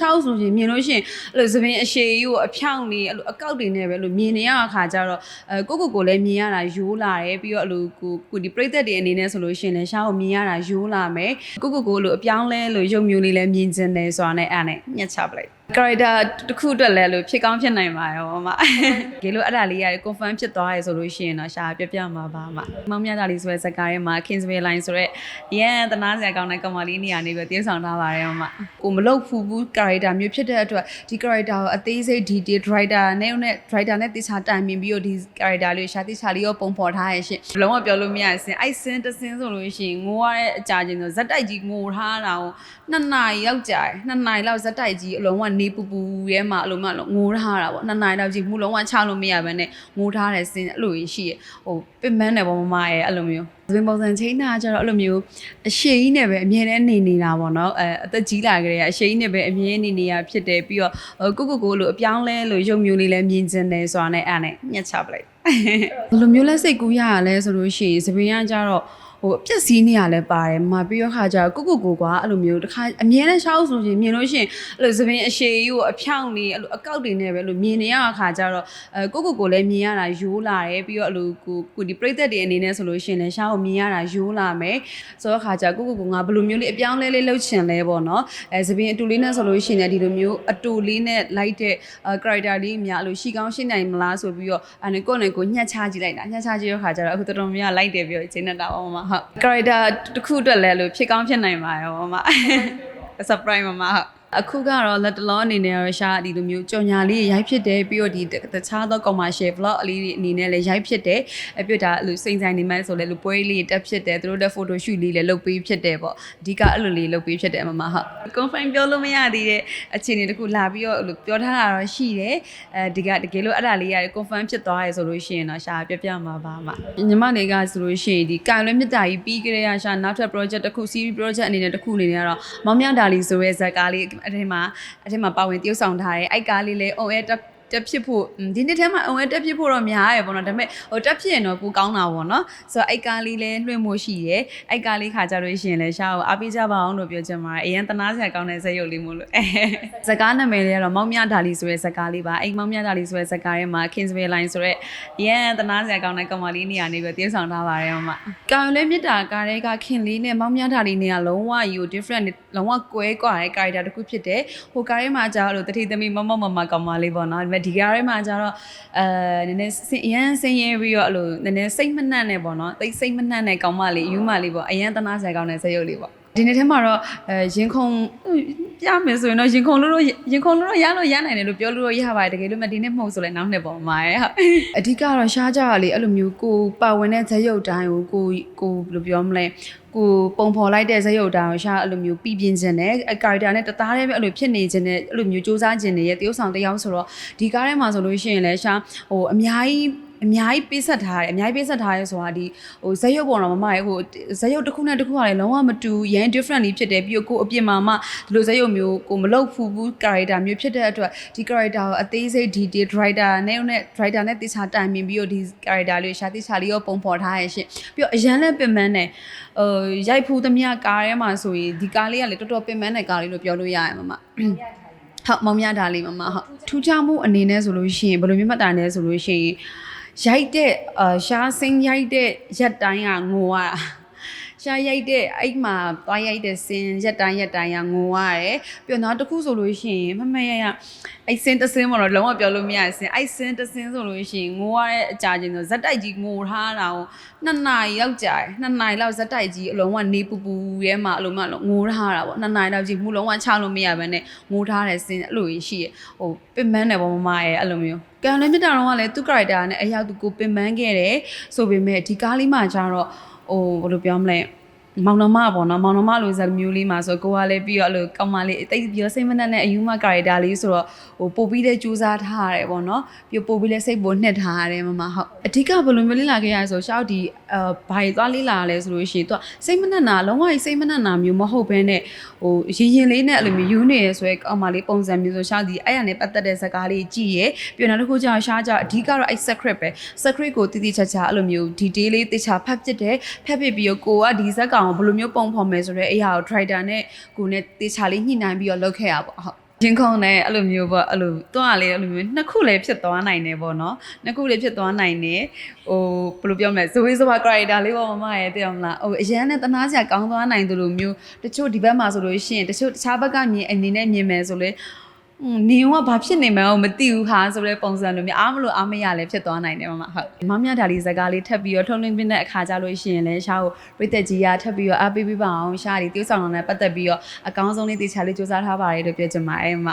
ချောက်ဆိုရင်မြင်လို့ရှိရင်အဲ့လိုသပင်အရှည်ကြီးကိုအဖြောင့်နေအဲ့လိုအကောက်တွေနဲ့ပဲအဲ့လိုမြင်နေရတဲ့အခါကျတော့အဲကိုကိုကိုလည်းမြင်ရတာရိုးလာတယ်ပြီးတော့အဲ့လိုကိုကိုဒီပြိသက်တွေအနေနဲ့ဆိုလို့ရှိရင်လည်းရှားကိုမြင်ရတာရိုးလာမယ်ကိုကိုကိုအဲ့လိုအပြောင်းလဲလို့ရုပ်မျိုးလေးလည်းမြင်ကျင်တယ်ဆိုတာနဲ့အဲ့ဒါနဲ့ညှက်ချပလိုက် character တစ်ခုအတွက်လည်းလို့ဖြစ်ကောင်းဖြစ်နိုင်ပါရောမဒီလိုအဲ့ဒါလေးရတယ် confirm ဖြစ်သွားရဆိုလို့ရှိရင်တော့ရှာပြပြမှာပါမမောင်မြတ်သားလေးဆိုတဲ့ဇာတ်ကားထဲမှာ Kingsway line ဆိုတဲ့ရန်တနာစရာကောင်းတဲ့ကောင်မလေးနေရာနေပြီးတည်ဆောင်ထားပါတယ်မကိုမလုတ်ဖူဘူး character မျိုးဖြစ်တဲ့အတွက်ဒီ character ကိုအသေးစိတ် detail driver နဲ့နဲ့ driver နဲ့တိကျတိုင်မြင်ပြီးတော့ဒီ character လေးရှာတိကျလေးရောပုံဖော်ထားရရှင်လုံးဝပြောလို့မရစင်အဲ့စင်တစင်ဆိုလို့ရှိရင်ငိုရတဲ့အကြာချင်းဆိုဇက်တိုက်ကြီးငိုထားတာကိုနှစ်နာရီရောက်ကြာတယ်နှစ်နာရီလောက်ဇက်တိုက်ကြီးအလုံးဝနေပူပူရဲမှာအလုံးမလုံးငိုထားတာပေါ့နှစ်နာရီလောက်ကြီးမူလုံးဝချလို့မရဘဲနဲ့ငိုထားတဲ့စင်အဲ့လိုကြီးရှိရဟိုပင်မန်းတယ်ပေါ့မမရဲ့အဲ့လိုမျိုးသပင်ပုံစံချင်းတာကျတော့အဲ့လိုမျိုးအရှိကြီးနဲ့ပဲအမြဲတမ်းနေနေတာပေါ့နော်အဲအသက်ကြီးလာကြတဲ့အရှိကြီးနဲ့ပဲအမြဲနေနေရဖြစ်တယ်ပြီးတော့ကိုကိုကိုလိုအပြောင်းလဲလို့ရုပ်မျိုးလေးလည်းမြင်ကျင်တယ်ဆိုတာနဲ့အဲ့နဲ့ညှက်ချပလိုက်ဘယ်လိုမျိုးလဲစိတ်ကူးရရလဲဆိုလို့ရှိရင်သပင်ကကျတော့ဟိုပြက်စီးနေရလဲပါတယ်မပြီးတော့ခါကျတော့ကိုကိုကိုကွာအဲ့လိုမျိုးတစ်ခါအမြဲတမ်းရှောက်ဆိုရင်မြင်လို့ရှိရင်အဲ့လိုသပင်အရှိကြီးကိုအဖြောင့်နေအဲ့လိုအကောက်တွေနဲ့ပဲအဲ့လိုမြင်နေရတဲ့ခါကျတော့အဲကိုကိုကိုလည်းမြင်ရတာရိုးလာတယ်ပြီးတော့အဲ့လိုကိုကိုဒီပြိသက်တွေအနေနဲ့ဆိုလို့ရှိရင်လည်းရှောက်ကိုမြင်ရတာရိုးလာမယ်ဆိုတော့ခါကျကိုကိုကိုငါဘယ်လိုမျိုးလေးအပြောင်းလဲလေးလှုပ်ချင်လဲပေါ့နော်အဲသပင်အတူလေးနဲ့ဆိုလို့ရှိရင်လည်းဒီလိုမျိုးအတူလေးနဲ့လိုက်တဲ့အဲ character လေးအများအဲ့လိုရှိကောင်းရှိနိုင်မလားဆိုပြီးတော့အဲ့ကိုနဲ့ကိုညှက်ချကြည့်လိုက်တာညှက်ချကြည့်ရတဲ့ခါကျတော့အခုတော်တော်များများလိုက်တယ်ပြီးတော့ချိန်နေတာပေါ့မမဟုတ် character တစ်ခုအတွက်လည်းလို့ဖြစ်ကောင်းဖြစ်နိုင်ပါရောမမ surprise မမဟုတ် အခုကတော့လက်တလောအနေနဲ့တော့ရှာဒီလိုမျိုးကြော်ညာလေးရိုက်ဖြစ်တယ်ပြီးတော့ဒီတခြားသော commercial vlog အလေးတွေအနေနဲ့လည်းရိုက်ဖြစ်တယ်အပြစ်ဒါအဲ့လိုစိန်ဆိုင်နေမှဆိုလဲလူပွဲလေးတက်ဖြစ်တယ်သူတို့တဲ့ photo shoot လေးလည်းလုပ်ပေးဖြစ်တယ်ပေါ့အဓိကအဲ့လိုလေးလုပ်ပေးဖြစ်တယ်မမဟုတ် confirm ပြောလို့မရသေးတဲ့အခြေအနေတစ်ခုလာပြီးတော့အဲ့လိုပြောထားတာတော့ရှိတယ်အဲဒီကတကယ်လို့အဲ့ဒါလေးရတယ် confirm ဖြစ်သွားရဆိုလို့ရှိရင်တော့ရှာပြပြမှာပါမညီမတွေကဆိုလို့ရှိရင်ဒီကံလွဲမြတ်တာကြီးပြီးကြရရှာနောက်ထပ် project တစ်ခု series project အနေနဲ့တစ်ခုအနေနဲ့ကတော့မောင်မြဒါလီဆိုရဲဇာတ်ကားလေးအထင်မှာအထင်မှာပါဝင်တရုပ်ဆောင်ထားတယ်အဲ့ကားလေးလည်း on air တက်တက်ဖြစ်ဖို့อืมဒီနှစ်ထဲမှာအဝင်တက်ဖြစ်ဖို့တော့များရယ်ပေါ့နော်ဒါပေမဲ့ဟိုတက်ဖြစ်ရင်တော့ပိုကောင်းတာပေါ့နော်ဆိုတော့အိုက်ကားလေးလည်းလွှင့်မှုရှိရယ်အိုက်ကားလေးခါကြလို့ရှိရင်လည်းရှားကိုအားပေးကြပါအောင်လို့ပြောချင်ပါတယ်အရင်တနာစရာကောင်းတဲ့ဇက်ရုပ်လေးမို့လို့အဲဇကားနာမည်လေးကတော့မောင်မြဒါလီဆိုတဲ့ဇကားလေးပါအိမ်မောင်မြဒါလီဆိုတဲ့ဇကားထဲမှာ Kingsway line ဆိုတဲ့ရန်တနာစရာကောင်းတဲ့ကောင်မလေးနေရာနေပြီးတည်ဆောင်ထားပါတယ်ဟောမှာကာယုံလေးမြစ်တာကားတွေကခင်လေးနဲ့မောင်မြဒါလီနေရာလုံးဝယူ different လုံးဝကွဲကွာတဲ့ character တစ်ခုဖြစ်တယ်ဟိုကားထဲမှာကြာလို့တတိသမီးမမမမကောင်မလေးပေါ့နော်ဒါပေမဲ့ဒီကားထဲမှာကြာတော့အဲနည်းနည်းစင်အရန်စင်ရဲပြီးတော့အဲ့လိုနည်းနည်းစိတ်မနှံ့နဲ့ပေါ့နော်တိတ်စိတ်မနှံ့တဲ့ကောင်မလေးယူမလေးပေါ့အရန်တနာစရာကောင်းတဲ့ဇာတ်ရုပ်လေးပေါ့ဒီနေ့ထဲမှာတော့အဲရင်ခုန်ပြမယ်ဆိုရင်တော့ရင်ခုန်လို့တော့ရင်ခုန်လို့တော့ရလို့ရနိုင်တယ်လို့ပြောလို့တော့ရပါတယ်တကယ်လို့မဒီနေ့မဟုတ်ဆိုလဲနောက်နှစ်ပေါ့မှာရဲ့ဟုတ်အဓိကတော့ရှားကြရလေအဲ့လိုမျိုးကိုပါဝင်တဲ့ဇာတ်ရုပ်တိုင်းကိုကိုကိုဘယ်လိုပြောမလဲကိုပုံဖော်လိုက်တဲ့ဇာတ်ရုပ်တိုင်းကိုရှားအဲ့လိုမျိုးပြီးပြင်းခြင်းနဲ့အကာရီတာနဲ့တသားတည်းပဲအဲ့လိုဖြစ်နေခြင်းနဲ့အဲ့လိုမျိုးစူးစမ်းခြင်းတွေရဲ့တရုပ်ဆောင်တစ်ယောက်ဆိုတော့ဒီကားထဲမှာဆိုလို့ရှိရင်လည်းရှားဟိုအများကြီးအများကြီးပေးဆက်ထားတယ်အများကြီးပေးဆက်ထားရဲဆိုတာဒီဟိုဇက်ရုပ်ပေါ်တော့မမရဲ့ဟိုဇက်ရုပ်တစ်ခုနဲ့တစ်ခုကလည်းလုံးဝမတူရန် different လေးဖြစ်တယ်ပြီးတော့ကိုအပြင်မှာမှဒီလိုဇက်ရုပ်မျိုးကိုမလုတ်ဖူဘူး character မျိုးဖြစ်တဲ့အတွက်ဒီ character ကိုအသေးစိတ် detail driver နဲ့နဲ့ driver နဲ့တိကျတိုင်မြင်ပြီးတော့ဒီ character လေးရှာတိကျလေးရောပုံဖော်ထားရရှင်ပြီးတော့အရန်လည်းပင်ပန်းတယ်ဟိုရိုက်ဖူးသမျှကားထဲမှာဆိုရင်ဒီကားလေးကလည်းတော်တော်ပင်ပန်းတဲ့ကားလေးလို့ပြောလို့ရရမှာမဟုတ်မောင်မြတာလေးမမဟုတ်ထူးခြားမှုအနေနဲ့ဆိုလို့ရှိရင်ဘယ်လိုမျိုးမှတ်တာလဲဆိုလို့ရှိရင်ရိုက်တဲ့အာရှားစိမ့်ရိုက်တဲ့ရက်တိုင်းကငိုရတာ ရှားရိုက်တဲ့အဲ့မှာသွားရိုက်တဲ့စင်ရက်တိုင်းရက်တိုင်းကငိုရတယ်ပြီးတော့နောက်တစ်ခုဆိုလို့ရှိရင်မမရရအဲ့စင်တစင်မတော့လုံးဝပြောလို့မရစင်အဲ့စင်တစင်ဆိုလို့ရှိရင်ငိုရတဲ့အကြာချင်းဆိုဇက်တိုက်ကြီးငိုထားတာကိုနှစ်နာရီရောက်ကြာတယ်နှစ်နာရီလောက်ဇက်တိုက်ကြီးအလုံးဝနေပူပူရဲမှာအလုံးမလုံးငိုထားတာပေါ့နှစ်နာရီလောက်ကြီးမူလုံးဝချလို့မရဘဲနဲ့ငိုထားတဲ့စင်အဲ့လိုကြီးရှိရဟိုပင်မန်းတယ်ပေါ့မမရဲ့အဲ့လိုမျိုးကံလည်းမြတ်တာတော့ကလည်းသူ့ character နဲ့အရောက်သူကိုပင်ပန်းခဲ့တယ်ဆိုပေမဲ့ဒီကားလေးမှကျတော့ ဟိုဘယ်လိုပြောမလဲ မောင်နှမပေါ့နော်မောင်နှမလိုဇာတ်မျိုးလေးမှာဆိုကိုကလည်းပြီးတော့အဲ့လိုကောင်းမလေးတိတ်ပြီးတော့စိတ်မနှက်နဲ့အယူမကာရီတာလေးဆိုတော့ဟိုပို့ပြီးတဲ့စူးစမ်းထားရတယ်ပေါ့နော်ပြီးပို့ပြီးလဲစိတ်ပိုနှစ်ထားရတယ်မမဟုတ်အဓိကဘယ်လိုမျိုးလေးလာခဲ့ရလဲဆိုရှောက်ဒီအဲဘာကြီးသွားလေးလာလဲဆိုလို့ရှိရင်သူကစိတ်မနှက်နာလုံးဝစိတ်မနှက်နာမျိုးမဟုတ်ဘဲနဲ့ဟိုရင်ရင်လေးနဲ့အဲ့လိုမျိုးယူနေရဆိုရဲကောင်းမလေးပုံစံမျိုးဆိုရှောက်ဒီအဲ့ရနဲ့ပတ်သက်တဲ့ဇာတ်ကားလေးကြည့်ရပြီးတော့နောက်တစ်ခုကျတော့ရှားကြအဓိကတော့အဲ့ secret ပဲ secret ကိုတိတိကျကျအဲ့လိုမျိုး detail လေးတိကျဖတ်ပစ်တယ်ဖတ်ပစ်ပြီးတော့ကိုကဒီဇက်ကောင်ကိုဘယ်လိုမျိုးပုံဖော်မယ်ဆိုတော့အဲ့ဟာကို driver နဲ့ကိုနဲ့တေချာလေးညှိနှိုင်းပြီးတော့လုပ်ခဲ့ရပါဟုတ်ရင်ခုန်တယ်အဲ့လိုမျိုးပေါ့အဲ့လိုတွန်းကလေးအဲ့လိုမျိုးနှစ်ခုလည်းဖြစ်သွားနိုင်တယ်ပေါ့နော်နှစ်ခုလည်းဖြစ်သွားနိုင်တယ်ဟိုဘယ်လိုပြောမလဲဇဝေးဇဝါ character လေးပေါ့မမရဲ့သိအောင်မလားဟိုအရန်နဲ့တနာစရာကောင်းသွားနိုင်တယ်လို့မျိုးတချို့ဒီဘက်မှာဆိုလို့ရှိရင်တချို့တခြားဘက်ကမြင်အနေနဲ့မြင်မယ်ဆိုလေอืม နေကဘာဖြစ်နေမှန်းမသိဘူးဟာဆိုတဲ့ပုံစံလိုမျိုးအားမလို့အားမရလည်းဖြစ်သွားနိုင်တယ်မမဟုတ်မမမြဒါလီဇကားလေးထပ်ပြီးတော့ထုံးလင်းပြတဲ့အခါကြလို့ရှိရင်လည်းရှားကိုပြည်သက်ကြီးရထပ်ပြီးတော့အားပေးပေးပါအောင်ရှားဒီတိ ਉ ဆောင်တော်နဲ့ပတ်သက်ပြီးတော့အကောင်းဆုံးလေးတေချာလေးစူးစမ်းထားပါတယ်လို့ပြောချင်ပါတယ်မမ